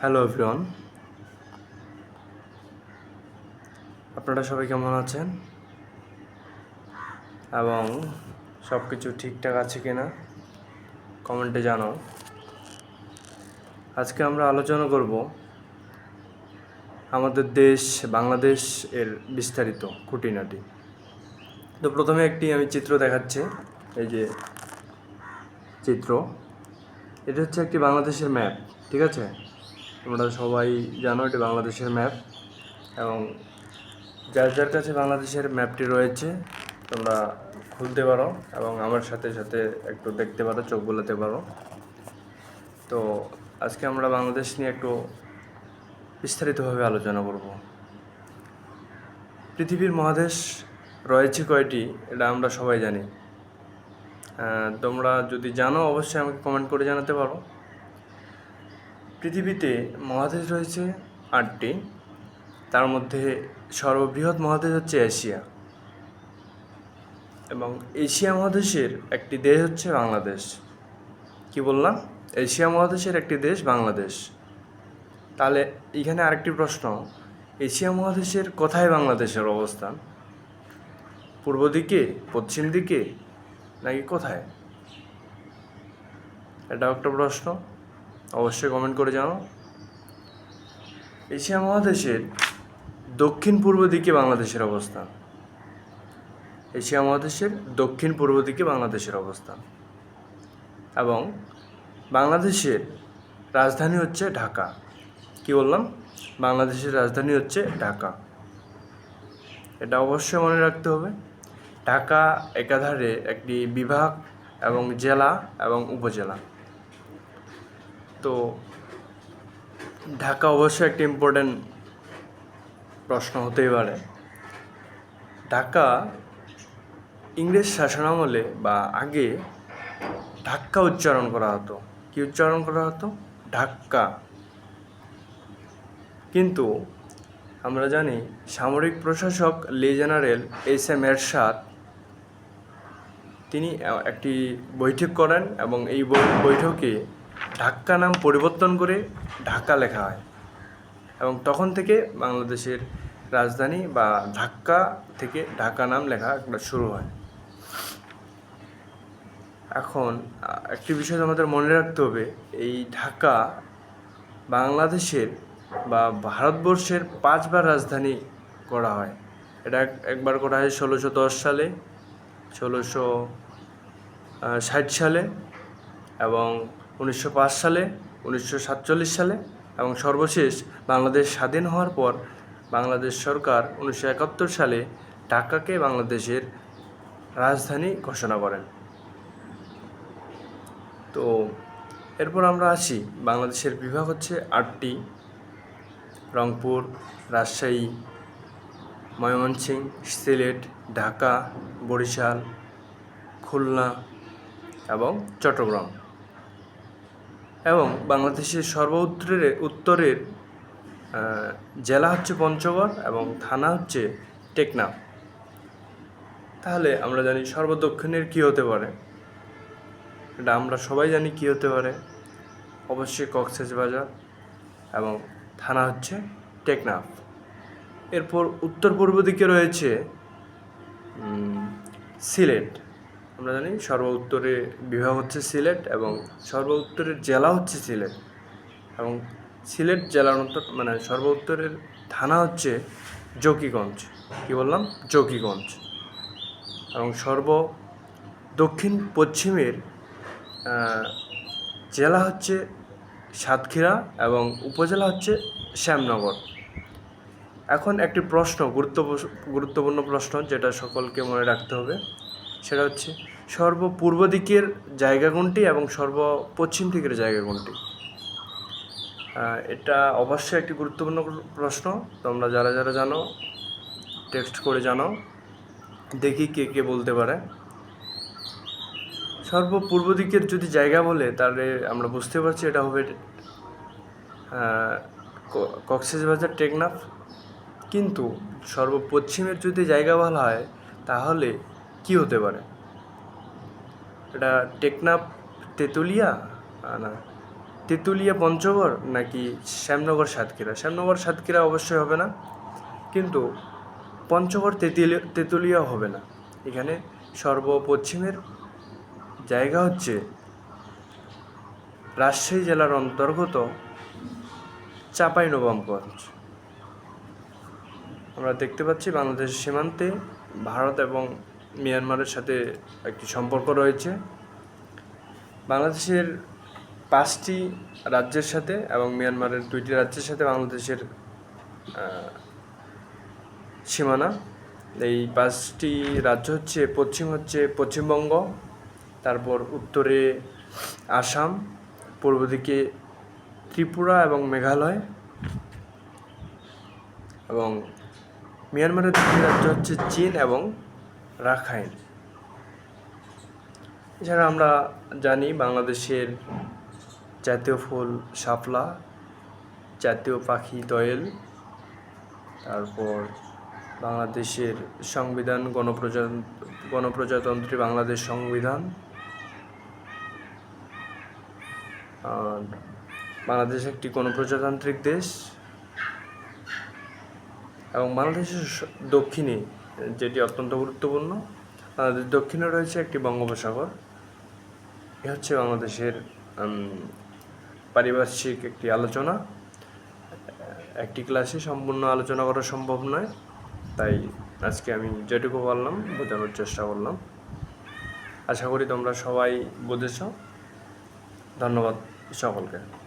Hello everyone আপনারা সবাই কেমন আছেন? এবং সব কিছু ঠিকঠাক আছে কিনা? কমেন্টে জানাও। আজকে আমরা আলোচনা করব আমাদের দেশ, বাংলাদেশ এর বিস্তারিত খুঁটিনাটি। তো প্রথমে একটি আমি চিত্র দেখাচ্ছি। এই যে চিত্র। এটা হচ্ছে একটি বাংলাদেশের ম্যাপ, ঠিক আছে? তোমরা সবাই জানো এটি বাংলাদেশের ম্যাপ এবং যার যার কাছে বাংলাদেশের ম্যাপটি রয়েছে, তোমরা খুলতে পারো এবং আমার সাথে সাথে একটু দেখতে পারো, চোখ বোলাতে পারো। তো আজকে আমরা বাংলাদেশ নিয়ে একটু বিস্তারিতভাবে আলোচনা করব। পৃথিবীর মহাদেশ রয়েছে কয়টি, এটা আমরা সবাই জানি। তোমরা যদি জানো, অবশ্যই আমাকে কমেন্ট করে জানাতে পারো। পৃথিবীতে মহাদেশ রয়েছে আটটি। তার মধ্যে সর্ববৃহৎ মহাদেশ হচ্ছে এশিয়া। এবং এশিয়া মহাদেশের একটি দেশ হচ্ছে বাংলাদেশ। কি বললাম? এশিয়া মহাদেশের একটি দেশ বাংলাদেশ। তাহলে এখানে আরেকটি প্রশ্ন। এশিয়া মহাদেশের কোথায় বাংলাদেশের অবস্থান? পূর্ব দিকে, পশ্চিম দিকে, নাকি কোথায়? এটাও একটা প্রশ্ন। অবশ্যই কমেন্ট করে জানাও। এশিয়া মহাদেশের দক্ষিণ পূর্ব দিকে বাংলাদেশের অবস্থান এশিয়া মহাদেশের দক্ষিণ পূর্ব দিকে বাংলাদেশের অবস্থান এবং বাংলাদেশের রাজধানী হচ্ছে ঢাকা। কি বললাম? বাংলাদেশের রাজধানী হচ্ছে ঢাকা। এটা অবশ্যই মনে রাখতে হবে। ঢাকা একাধারে একটি বিভাগ এবং জেলা এবং উপজেলা। তো ঢাকা অবশ্যই একটি ইম্পর্টেন্ট প্রশ্ন হতেই পারে। ঢাকা ইংরেজ শাসনামলে বা আগে ঢাক্কা উচ্চারণ করা হতো। কি উচ্চারণ করা হতো? ঢাক্কা কিন্তু আমরা জানি সামরিক প্রশাসক লে জেনারেল এস এম এরশাদ, তিনি একটি বৈঠক করেন এবং এই বৈঠকে ঢাক্কা নাম পরিবর্তন করে ঢাকা লেখা হয়। এবং তখন থেকে বাংলাদেশের রাজধানী বা ঢাকা থেকে ঢাকা নাম লেখা শুরু হয়। এখন, একটি বিষয় আমাদের মনে রাখতে হবে, এই ঢাকা বাংলাদেশের বা ভারতবর্ষের পাঁচবার রাজধানী করা হয়। এটা এক- একবার করা হয় ষোলোশো দশ সালে, ষোলোশো ষাট সালে এবং উনিশশো পাঁচ সালে, উনিশশো সাতচল্লিশ সালে এবং সর্বশেষ বাংলাদেশ স্বাধীন হওয়ার পর বাংলাদেশ সরকার উনিশশো একাত্তর সালে ঢাকাকে বাংলাদেশের রাজধানী ঘোষণা করেন। তো এরপর আমরা আসি, বাংলাদেশের বিভাগ হচ্ছে আটটি, রংপুর, রাজশাহী ময়মনসিংহ সিলেট, ঢাকা, বরিশাল, খুলনা এবং চট্টগ্রাম। এবং বাংলাদেশের সর্ব উত্তরের উত্তরের জেলা হচ্ছে পঞ্চগড় এবং থানা হচ্ছে টেকনাফ। তাহলে আমরা জানি সর্বদক্ষিণের কী হতে পারে? এটা আমরা সবাই জানি কী হতে পারে। অবশ্যই কক্সেস বাজার এবং থানা হচ্ছে টেকনাফ। এরপর উত্তর পূর্ব দিকে রয়েছে সিলেট। আমরা জানি সর্ব উত্তরে বিভাগ হচ্ছে সিলেট এবং সর্ব উত্তরের জেলা হচ্ছে সিলেট। এবং সিলেট জেলার অন্তর মানে সর্ব উত্তরের থানা হচ্ছে জকিগঞ্জ। কি বললাম? জকিগঞ্জ। এবং সর্ব দক্ষিণ পশ্চিমের জেলা হচ্ছে সাতক্ষীরা এবং উপজেলা হচ্ছে শ্যামনগর। এখন একটি প্রশ্ন গুরুত্ব গুরুত্বপূর্ণ প্রশ্ন যেটা সকলকে মনে রাখতে হবে। সেটা হচ্ছে সর্ব পূর্ব দিকের জায়গা কোনটি এবং সর্ব পশ্চিম দিকের জায়গা কোনটি? এটা অবশ্যই একটি গুরুত্বপূর্ণ প্রশ্ন। তোমরা যারা যারা জানো টেক্সট করে জানো দেখি কে কে বলতে পারে। সর্ব পূর্ব দিকের যদি জায়গা বলে, তাহলে আমরা বুঝতে পারছি এটা হবে কক্সবাজার টেকনাফ। কিন্তু সর্বপশ্চিমের যদি জায়গা বলা হয়, তাহলে কি হতে পারে? এটা টেকনাফ, তেঁতুলিয়া? না। তেঁতুলিয়া, পঞ্চগড় নাকি শ্যামনগর, সাতক্ষীরা? শ্যামনগর, সাতক্ষীরা অবশ্যই হবে না। কিন্তু পঞ্চগড়, তেঁতুলিয়া তেঁতুলিয়া হবে না। এখানে সর্বপশ্চিমের জায়গা হচ্ছে রাজশাহী জেলার অন্তর্গত চাঁপাইনবাবগঞ্জ। আমরা দেখতে পাচ্ছি বাংলাদেশের সীমান্তে ভারত এবং মিয়ানমারের সাথে একটি সম্পর্ক রয়েছে। বাংলাদেশের পাঁচটি রাজ্যের সাথে এবং মিয়ানমারের দুইটি রাজ্যের সাথে বাংলাদেশের সীমানা। এই পাঁচটি রাজ্য হচ্ছে পশ্চিম হচ্ছে পশ্চিমবঙ্গ, তারপর উত্তরে আসাম, পূর্ব দিকে ত্রিপুরা এবং মেঘালয়। এবং মিয়ানমারের দুটি রাজ্য হচ্ছে চীন এবং রাখাইন এছাড়া আমরা জানি বাংলাদেশের জাতীয় ফুল শাপলা, জাতীয় পাখি দয়েল তারপর বাংলাদেশের সংবিধান গণপ্রজা গণপ্রজাতন্ত্রী বাংলাদেশ সংবিধান, আর বাংলাদেশ একটি গণপ্রজাতান্ত্রিক দেশ এবং বাংলাদেশের দক্ষিণে যেটি অত্যন্ত গুরুত্বপূর্ণ আমাদের দক্ষিণে রয়েছে একটি বঙ্গোপসাগর। এ হচ্ছে বাংলাদেশের পারিপার্শ্বিক একটি আলোচনা। একটি ক্লাসে সম্পূর্ণ আলোচনা করা সম্ভব নয়, তাই আজকে আমি যেটুকু পারলাম বোঝানোর চেষ্টা করলাম। আশা করি তোমরা সবাই বুঝেছ। ধন্যবাদ সকলকে।